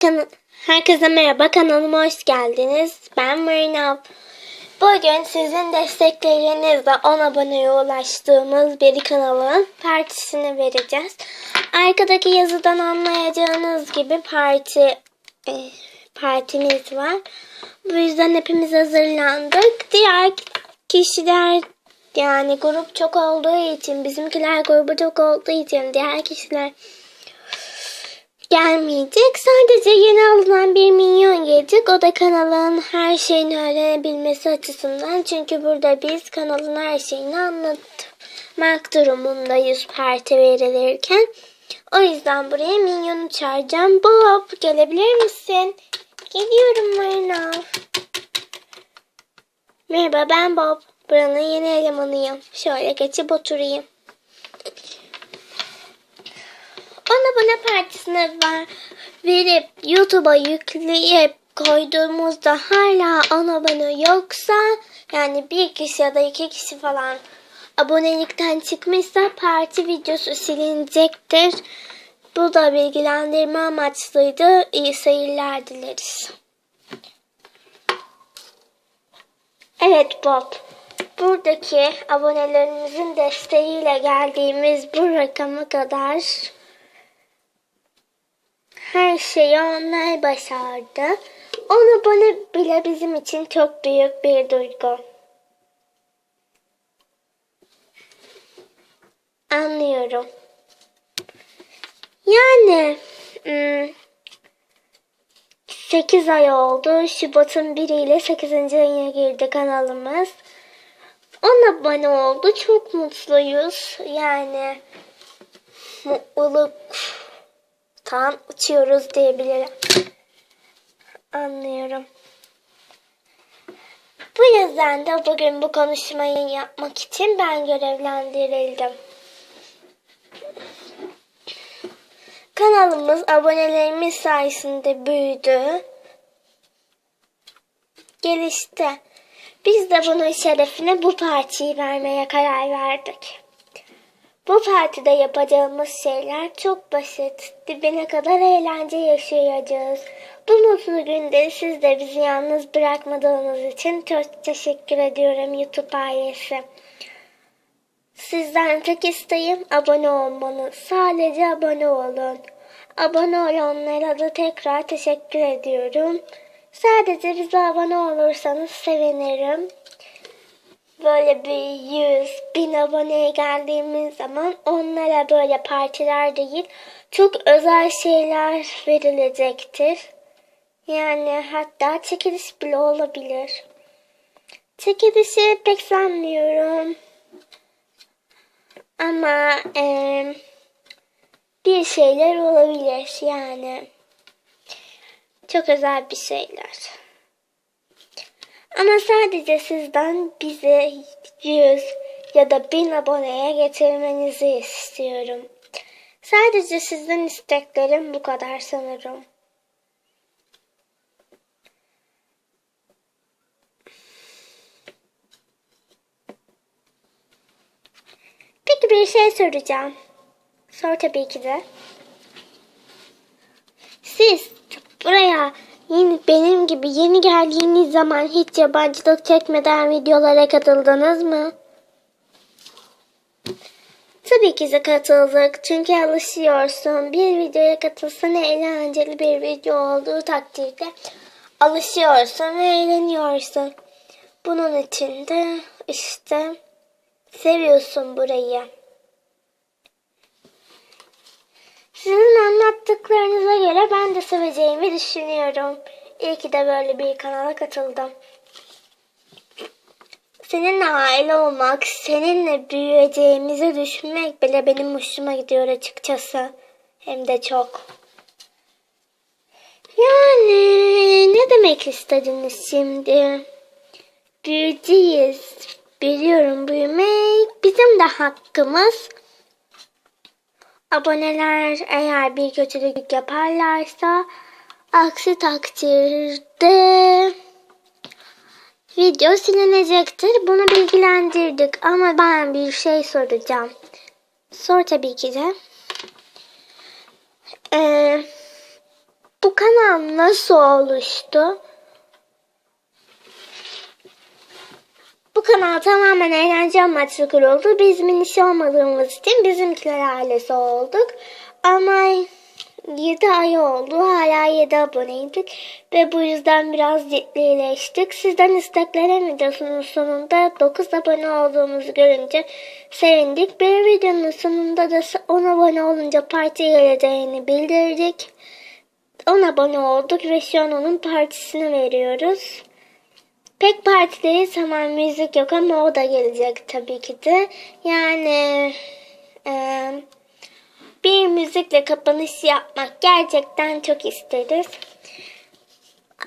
Kana- Herkese merhaba kanalıma hoş geldiniz. Ben Marina. Bugün sizin desteklerinizle 10 aboneye ulaştığımız bir kanalın partisini vereceğiz. Arkadaki yazıdan anlayacağınız gibi parti e, partimiz var. Bu yüzden hepimiz hazırlandık. Diğer kişiler yani grup çok olduğu için bizimkiler grubu çok olduğu için diğer kişiler gelmeyecek. Sadece yeni alınan bir minyon gelecek. O da kanalın her şeyini öğrenebilmesi açısından. Çünkü burada biz kanalın her şeyini anlatmak durumundayız parti verilirken. O yüzden buraya minyonu çağıracağım. Bob gelebilir misin? Geliyorum Marina. Merhaba ben Bob. Buranın yeni elemanıyım. Şöyle geçip oturayım. Ona bana partisine ver, verip YouTube'a yükleyip koyduğumuzda hala 10 abone yoksa yani bir kişi ya da iki kişi falan abonelikten çıkmışsa parti videosu silinecektir. Bu da bilgilendirme amaçlıydı. İyi seyirler dileriz. Evet Bob. Buradaki abonelerimizin desteğiyle geldiğimiz bu rakama kadar her şeyi onlar başardı. Onu bana bile bizim için çok büyük bir duygu. Anlıyorum. Yani hmm, 8 ay oldu. Şubat'ın 1 ile 8. ayına girdi kanalımız. 10 abone oldu. Çok mutluyuz. Yani mutluluk tam uçuyoruz diyebilirim. Anlıyorum. Bu yüzden de bugün bu konuşmayı yapmak için ben görevlendirildim. Kanalımız abonelerimiz sayesinde büyüdü. Gelişti. Biz de bunun şerefine bu partiyi vermeye karar verdik. Bu partide yapacağımız şeyler çok basit. Dibine kadar eğlence yaşayacağız. Bu mutlu günde siz de bizi yalnız bırakmadığınız için çok teşekkür ediyorum YouTube ailesi. Sizden tek isteğim abone olmanız. Sadece abone olun. Abone olanlara da tekrar teşekkür ediyorum. Sadece bize abone olursanız sevinirim böyle bir 100 bin aboneye geldiğimiz zaman onlara böyle partiler değil çok özel şeyler verilecektir. Yani hatta çekiliş bile olabilir. Çekilişi pek sanmıyorum. Ama e, bir şeyler olabilir yani. Çok özel bir şeyler. Ama sadece sizden bize 100 ya da 1000 aboneye getirmenizi istiyorum. Sadece sizden isteklerim bu kadar sanırım. Peki bir şey soracağım. Sor tabii ki de. Siz buraya yeni benim gibi yeni geldiğiniz zaman hiç yabancılık çekmeden videolara katıldınız mı? Tabii ki de katıldık. Çünkü alışıyorsun. Bir videoya katılsan eğlenceli bir video olduğu takdirde alışıyorsun ve eğleniyorsun. Bunun için de işte seviyorsun burayı. Sizin anlattıklarınıza göre ben de seveceğimi düşünüyorum. İyi ki de böyle bir kanala katıldım. Seninle aile olmak, seninle büyüyeceğimizi düşünmek bile benim hoşuma gidiyor açıkçası. Hem de çok. Yani ne demek istediniz şimdi? Büyüyeceğiz. Biliyorum büyümek bizim de hakkımız. Aboneler eğer bir kötülük yaparlarsa aksi takdirde video silinecektir. Bunu bilgilendirdik ama ben bir şey soracağım. Sor tabii ki de. Ee, bu kanal nasıl oluştu? Bu kanal tamamen eğlence amaçlı kuruldu. Biz miniş olmadığımız için bizimkiler ailesi olduk. Ama 7 ay oldu. Hala 7 aboneydik. Ve bu yüzden biraz ciddileştik. Sizden isteklerin videosunun sonunda 9 abone olduğumuzu görünce sevindik. Bir videonun sonunda da 10 abone olunca parti geleceğini bildirdik. 10 abone olduk ve şu an onun partisini veriyoruz. Pek partideyiz ama müzik yok ama o da gelecek tabii ki de. Yani e, bir müzikle kapanış yapmak gerçekten çok isteriz.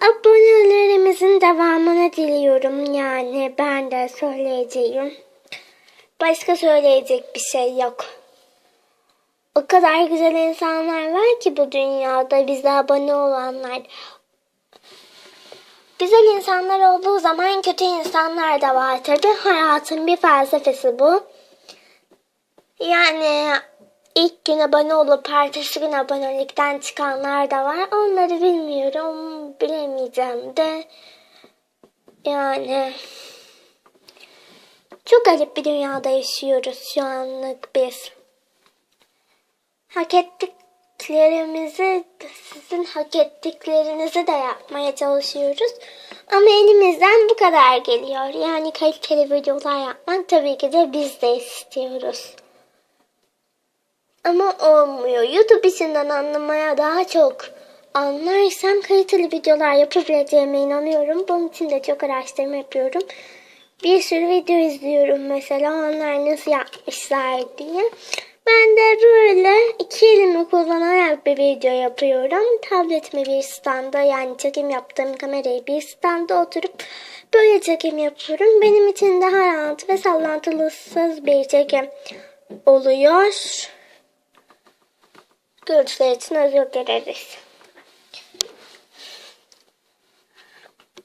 Abonelerimizin devamını diliyorum yani ben de söyleyeceğim. Başka söyleyecek bir şey yok. O kadar güzel insanlar var ki bu dünyada bize abone olanlar. Güzel insanlar olduğu zaman kötü insanlar da var tabi. Hayatın bir felsefesi bu. Yani ilk gün abone olup ertesi gün abonelikten çıkanlar da var. Onları bilmiyorum, bilemeyeceğim de. Yani çok garip bir dünyada yaşıyoruz şu anlık biz. Hak ettiklerimizi sizin hak ettiklerinizi de yapmaya çalışıyoruz. Ama elimizden bu kadar geliyor. Yani kaliteli videolar yapmak tabii ki de biz de istiyoruz. Ama olmuyor. YouTube içinden anlamaya daha çok anlarsam kaliteli videolar yapabileceğime inanıyorum. Bunun için de çok araştırma yapıyorum. Bir sürü video izliyorum mesela onlar nasıl yapmışlar diye. Ben de böyle iki elimi kullanarak bir video yapıyorum. Tabletimi bir standa yani çekim yaptığım kamerayı bir standa oturup böyle çekim yapıyorum. Benim için daha rahat ve sallantılısız bir çekim oluyor. Görüşler için özür dileriz.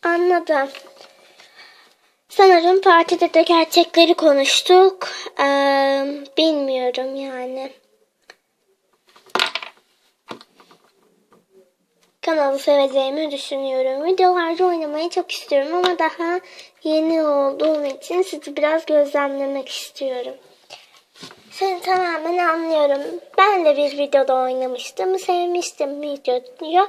Anladım. Sanırım partide de gerçekleri konuştuk. Ee, bilmiyorum yani. Kanalı seveceğimi düşünüyorum. Videolarda oynamayı çok istiyorum ama daha yeni olduğum için sizi biraz gözlemlemek istiyorum. Seni tamamen anlıyorum. Ben de bir videoda oynamıştım. Sevmiştim videoyu.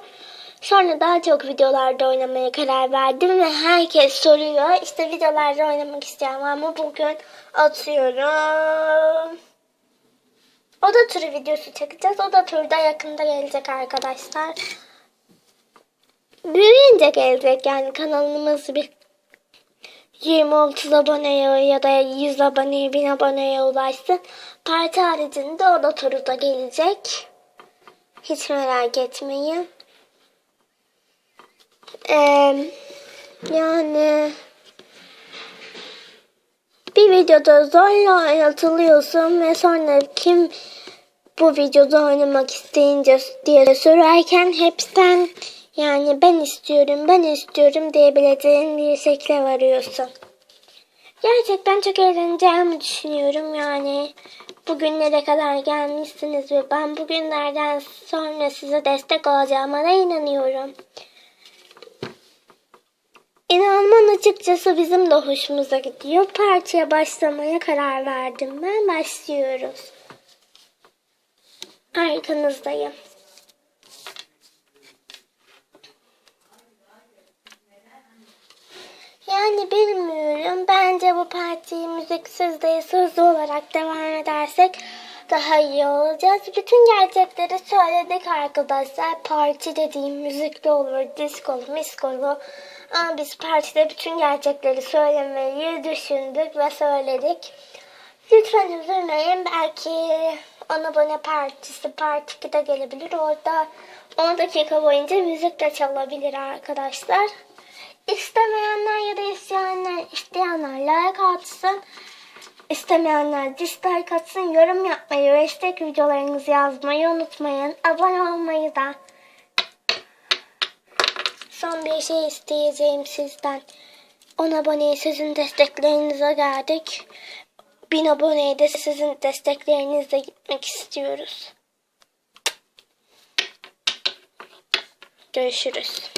Sonra daha çok videolarda oynamaya karar verdim ve herkes soruyor. İşte videolarda oynamak istiyorum ama bugün atıyorum. O da türü videosu çekeceğiz. O da turda yakında gelecek arkadaşlar. Büyüyünce gelecek yani kanalımız bir 20-30 aboneye ya da 100 aboneye 1000 aboneye ulaşsın. Parti haricinde o da turda gelecek. Hiç merak etmeyin. Ee, yani bir videoda zorla oynatılıyorsun ve sonra kim bu videoda oynamak isteyince diye sorarken hepten yani ben istiyorum ben istiyorum diyebileceğin bir şekle varıyorsun. Gerçekten çok eğleneceğimi düşünüyorum yani. Bugünlere kadar gelmişsiniz ve ben bugünlerden sonra size destek olacağıma da inanıyorum. İnanman açıkçası bizim de hoşumuza gidiyor. Partiye başlamaya karar verdim ben. Başlıyoruz. Arkanızdayım. Yani bilmiyorum. Bence bu partiyi müziksiz değil sözlü olarak devam edersek daha iyi olacağız. Bütün gerçekleri söyledik arkadaşlar. Parti dediğim müzikli olur, diskolu, miskolu. Ama biz partide bütün gerçekleri söylemeyi düşündük ve söyledik. Lütfen üzülmeyin. Belki ana abone partisi part 2'de gelebilir. Orada 10 dakika boyunca müzik de çalabilir arkadaşlar. İstemeyenler ya da isteyenler, isteyenler like atsın. İstemeyenler dislike atsın. Yorum yapmayı ve istek videolarınızı yazmayı unutmayın. Abone olmayı da. Son bir şey isteyeceğim sizden. 10 aboneye sizin desteklerinize geldik. 1000 aboneye de sizin desteklerinizle gitmek istiyoruz. Görüşürüz.